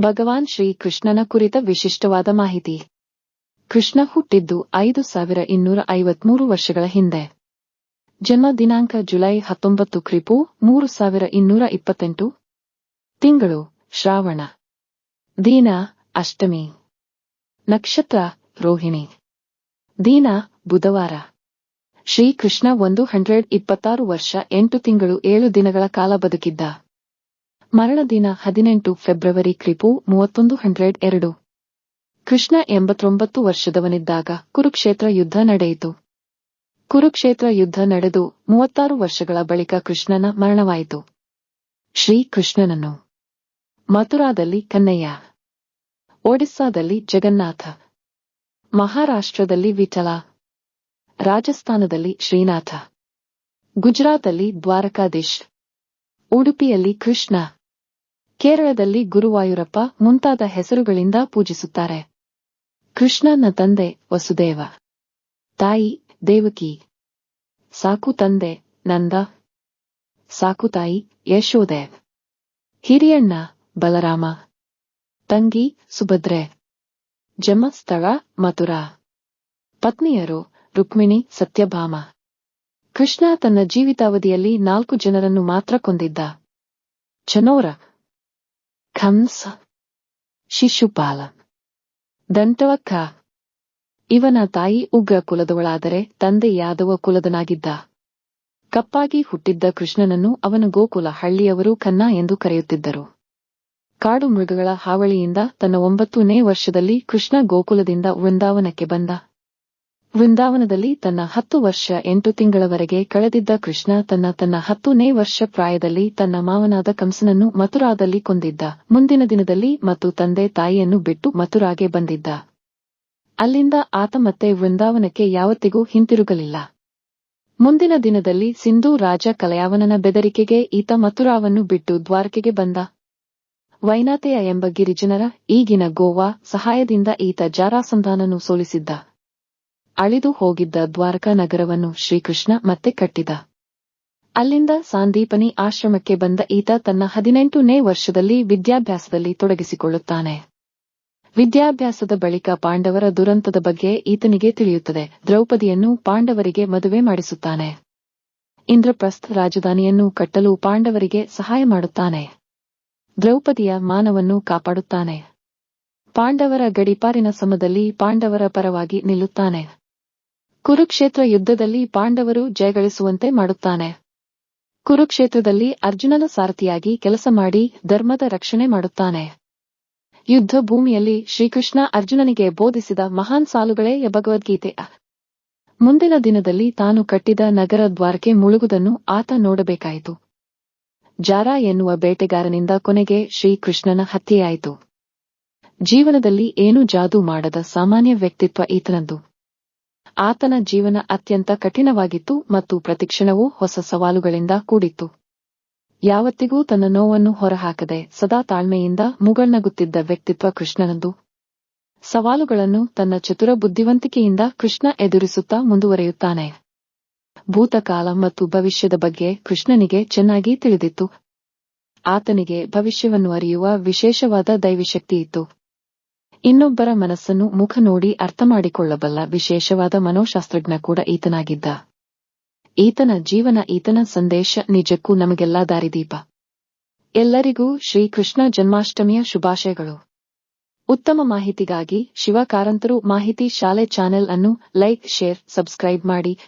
ಭಗವಾನ್ ಶ್ರೀ ಕೃಷ್ಣನ ಕುರಿತ ವಿಶಿಷ್ಟವಾದ ಮಾಹಿತಿ. ಕೃಷ್ಣ ಹುಟ್ಟಿದ್ದು ಐದು ಸಾವಿರ ಇನ್ನೂರ ಐವತ್ಮೂರು ವರ್ಷಗಳ ಹಿಂದೆ. ಜನ್ಮ ದಿನಾಂಕ ಜುಲೈ ಹತ್ತೊಂಬತ್ತು ಕ್ರಿಪು ಮೂರು ಸಾವಿರ ಇನ್ನೂರ ಇಪ್ಪತ್ತೆಂಟು. ತಿಂಗಳು ಶ್ರಾವಣ. ದೀನ ಅಷ್ಟಮಿ. ನಕ್ಷತ್ರ ರೋಹಿಣಿ. ದೀನ ಬುಧವಾರ. ಶ್ರೀಕೃಷ್ಣ ಒಂದು ಹಂಡ್ರೆಡ್ ಇಪ್ಪತ್ತಾರು ವರ್ಷ ಎಂಟು ತಿಂಗಳು ಏಳು ದಿನಗಳ ಕಾಲ ಬದುಕಿದ್ದ. ಮರಣ ದಿನ ಹದಿನೆಂಟು ಫೆಬ್ರವರಿ ಕ್ರಿಪು ಮೂವತ್ತೊಂದು ಹಂಡ್ರೆಡ್ ಎರಡು. ಕೃಷ್ಣ ಎಂಬತ್ತೊಂಬತ್ತು ವರ್ಷದವನಿದ್ದಾಗ ಕುರುಕ್ಷೇತ್ರ ಯುದ್ಧ ನಡೆಯಿತು. ಕುರುಕ್ಷೇತ್ರ ಯುದ್ಧ ನಡೆದು ಮೂವತ್ತಾರು ವರ್ಷಗಳ ಬಳಿಕ ಕೃಷ್ಣನ ಮರಣವಾಯಿತು. ಶ್ರೀಕೃಷ್ಣನನ್ನು. ಮಥುರಾದಲ್ಲಿ ಕನ್ನಯ್ಯ ಒಡಿಸ್ಸಾದಲ್ಲಿ ಜಗನ್ನಾಥ. ಮಹಾರಾಷ್ಟ್ರದಲ್ಲಿ ವಿಠಲ. ರಾಜಸ್ಥಾನದಲ್ಲಿ ಶ್ರೀನಾಥ. ಗುಜರಾತಲ್ಲಿ ದ್ವಾರಕಾಧೀಶ್. ಉಡುಪಿಯಲ್ಲಿ ಕೃಷ್ಣ. ಕೇರಳದಲ್ಲಿ ಗುರುವಾಯೂರಪ್ಪ ಮುಂತಾದ ಹೆಸರುಗಳಿಂದ ಪೂಜಿಸುತ್ತಾರೆ. ಕೃಷ್ಣನ ತಂದೆ ವಸುದೇವ. ತಾಯಿ ದೇವಕಿ. ಸಾಕು ತಂದೆ ನಂದ. ಸಾಕು ತಾಯಿ ಯಶೋದೇವ್. ಹಿರಿಯಣ್ಣ ಬಲರಾಮ. ತಂಗಿ ಸುಭದ್ರೆ. ಜಮಸ್ಥಳ ಸ್ಥಳ ಮಥುರಾ. ಪತ್ನಿಯರು ರುಕ್ಮಿಣಿ ಸತ್ಯಭಾಮ. ಕೃಷ್ಣ ತನ್ನ ಜೀವಿತಾವಧಿಯಲ್ಲಿ ನಾಲ್ಕು ಜನರನ್ನು ಮಾತ್ರ ಕೊಂದಿದ್ದ. ಚನೋರ ಖಂಸ ಶಿಶುಪಾಲ. ದಂಟವಕ್ಕ. ಇವನ ತಾಯಿ ಉಗ್ರ ಕುಲದವಳಾದರೆ ತಂದೆ ಯಾದವ ಕುಲದನಾಗಿದ್ದ. ಕಪ್ಪಾಗಿ ಹುಟ್ಟಿದ್ದ ಕೃಷ್ಣನನ್ನು ಅವನ ಗೋಕುಲ ಹಳ್ಳಿಯವರು ಖನ್ನ ಎಂದು ಕರೆಯುತ್ತಿದ್ದರು. ಕಾಡು ಮೃಗಗಳ ಹಾವಳಿಯಿಂದ ತನ್ನ ಒಂಬತ್ತನೇ ವರ್ಷದಲ್ಲಿ ಕೃಷ್ಣ ಗೋಕುಲದಿಂದ ವೃಂದಾವನಕ್ಕೆ ಬಂದ. ವೃಂದಾವನದಲ್ಲಿ ತನ್ನ ಹತ್ತು ವರ್ಷ ಎಂಟು ತಿಂಗಳವರೆಗೆ ಕಳೆದಿದ್ದ ಕೃಷ್ಣ ತನ್ನ ತನ್ನ ಹತ್ತನೇ ವರ್ಷ ಪ್ರಾಯದಲ್ಲಿ ತನ್ನ ಮಾವನಾದ ಕಂಸನನ್ನು ಮಥುರಾದಲ್ಲಿ ಕೊಂದಿದ್ದ. ಮುಂದಿನ ದಿನದಲ್ಲಿ ಮತ್ತು ತಂದೆ ತಾಯಿಯನ್ನು ಬಿಟ್ಟು ಮಥುರಾಗೆ ಬಂದಿದ್ದ. ಅಲ್ಲಿಂದ ಆತ ಮತ್ತೆ ವೃಂದಾವನಕ್ಕೆ ಯಾವತ್ತಿಗೂ ಹಿಂತಿರುಗಲಿಲ್ಲ. ಮುಂದಿನ ದಿನದಲ್ಲಿ ಸಿಂಧೂ ರಾಜ ಕಲಯಾವನನ ಬೆದರಿಕೆಗೆ ಈತ ಮಥುರಾವನ್ನು ಬಿಟ್ಟು ದ್ವಾರಕೆಗೆ ಬಂದ. ವೈನಾತೆಯ ಎಂಬ ಗಿರಿಜನರ ಈಗಿನ ಗೋವಾ ಸಹಾಯದಿಂದ ಈತ ಜಾರಾಸಂಧಾನನ್ನು ಸೋಲಿಸಿದ್ದ. ಅಳಿದು ಹೋಗಿದ್ದ ದ್ವಾರಕಾ ನಗರವನ್ನು ಶ್ರೀಕೃಷ್ಣ ಮತ್ತೆ ಕಟ್ಟಿದ. ಅಲ್ಲಿಂದ ಸಾಂದೀಪನಿ ಆಶ್ರಮಕ್ಕೆ ಬಂದ ಈತ ತನ್ನ ಹದಿನೆಂಟನೇ ವರ್ಷದಲ್ಲಿ ವಿದ್ಯಾಭ್ಯಾಸದಲ್ಲಿ ತೊಡಗಿಸಿಕೊಳ್ಳುತ್ತಾನೆ. ವಿದ್ಯಾಭ್ಯಾಸದ ಬಳಿಕ ಪಾಂಡವರ ದುರಂತದ ಬಗ್ಗೆ ಈತನಿಗೆ ತಿಳಿಯುತ್ತದೆ. ದ್ರೌಪದಿಯನ್ನು ಪಾಂಡವರಿಗೆ ಮದುವೆ ಮಾಡಿಸುತ್ತಾನೆ. ಇಂದ್ರಪ್ರಸ್ಥ ರಾಜಧಾನಿಯನ್ನು ಕಟ್ಟಲು ಪಾಂಡವರಿಗೆ ಸಹಾಯ ಮಾಡುತ್ತಾನೆ. ದ್ರೌಪದಿಯ ಮಾನವನ್ನು ಕಾಪಾಡುತ್ತಾನೆ. ಪಾಂಡವರ ಗಡಿಪಾರಿನ ಸಮದಲ್ಲಿ ಪಾಂಡವರ ಪರವಾಗಿ ನಿಲ್ಲುತ್ತಾನೆ. ಕುರುಕ್ಷೇತ್ರ ಯುದ್ಧದಲ್ಲಿ ಪಾಂಡವರು ಜಯಗಳಿಸುವಂತೆ ಮಾಡುತ್ತಾನೆ. ಕುರುಕ್ಷೇತ್ರದಲ್ಲಿ ಅರ್ಜುನನ ಸಾರಥಿಯಾಗಿ ಕೆಲಸ ಮಾಡಿ ಧರ್ಮದ ರಕ್ಷಣೆ ಮಾಡುತ್ತಾನೆ. ಯುದ್ಧ ಭೂಮಿಯಲ್ಲಿ ಶ್ರೀಕೃಷ್ಣ ಅರ್ಜುನನಿಗೆ ಬೋಧಿಸಿದ ಮಹಾನ್ ಸಾಲುಗಳೇ ಭಗವದ್ಗೀತೆ. ಮುಂದಿನ ದಿನದಲ್ಲಿ ತಾನು ಕಟ್ಟಿದ ನಗರ ದ್ವಾರಕೆ ಮುಳುಗುವುದನ್ನು ಆತ ನೋಡಬೇಕಾಯಿತು. ಜಾರ ಎನ್ನುವ ಬೇಟೆಗಾರನಿಂದ ಕೊನೆಗೆ ಶ್ರೀಕೃಷ್ಣನ ಹತ್ಯೆಯಾಯಿತು. ಜೀವನದಲ್ಲಿ ಏನೂ ಜಾದೂ ಮಾಡದ ಸಾಮಾನ್ಯ ವ್ಯಕ್ತಿತ್ವ ಈತನದ್ದು. ಆತನ ಜೀವನ ಅತ್ಯಂತ ಕಠಿಣವಾಗಿತ್ತು ಮತ್ತು ಪ್ರತಿಕ್ಷಣವೂ ಹೊಸ ಸವಾಲುಗಳಿಂದ ಕೂಡಿತ್ತು. ಯಾವತ್ತಿಗೂ ತನ್ನ ನೋವನ್ನು ಹೊರಹಾಕದೆ ಸದಾ ತಾಳ್ಮೆಯಿಂದ ಮುಗಳ್ನಗುತ್ತಿದ್ದ ವ್ಯಕ್ತಿತ್ವ ಕೃಷ್ಣನಂದು. ಸವಾಲುಗಳನ್ನು ತನ್ನ ಚತುರ ಬುದ್ಧಿವಂತಿಕೆಯಿಂದ ಕೃಷ್ಣ ಎದುರಿಸುತ್ತಾ ಮುಂದುವರೆಯುತ್ತಾನೆ. ಭೂತಕಾಲ ಮತ್ತು ಭವಿಷ್ಯದ ಬಗ್ಗೆ ಕೃಷ್ಣನಿಗೆ ಚೆನ್ನಾಗಿ ತಿಳಿದಿತ್ತು. ಆತನಿಗೆ ಭವಿಷ್ಯವನ್ನು ಅರಿಯುವ ವಿಶೇಷವಾದ ದೈವಿಶಕ್ತಿ ಇತ್ತು. ಇನ್ನೊಬ್ಬರ ಮನಸ್ಸನ್ನು ಮುಖ ನೋಡಿ ಅರ್ಥಮಾಡಿಕೊಳ್ಳಬಲ್ಲ ವಿಶೇಷವಾದ ಮನೋಶಾಸ್ತ್ರಜ್ಞ ಕೂಡ ಈತನಾಗಿದ್ದ. ಈತನ ಜೀವನ, ಈತನ ಸಂದೇಶ ನಿಜಕ್ಕೂ ನಮಗೆಲ್ಲ ದಾರಿದೀಪ. ಎಲ್ಲರಿಗೂ ಶ್ರೀಕೃಷ್ಣ ಜನ್ಮಾಷ್ಟಮಿಯ ಶುಭಾಶಯಗಳು. ಉತ್ತಮ ಮಾಹಿತಿಗಾಗಿ ಶಿವಕಾರಂತರು ಮಾಹಿತಿ ಶಾಲೆ ಚಾನೆಲ್ ಅನ್ನು ಲೈಕ್, ಶೇರ್, ಸಬ್ಸ್ಕ್ರೈಬ್ ಮಾಡಿ.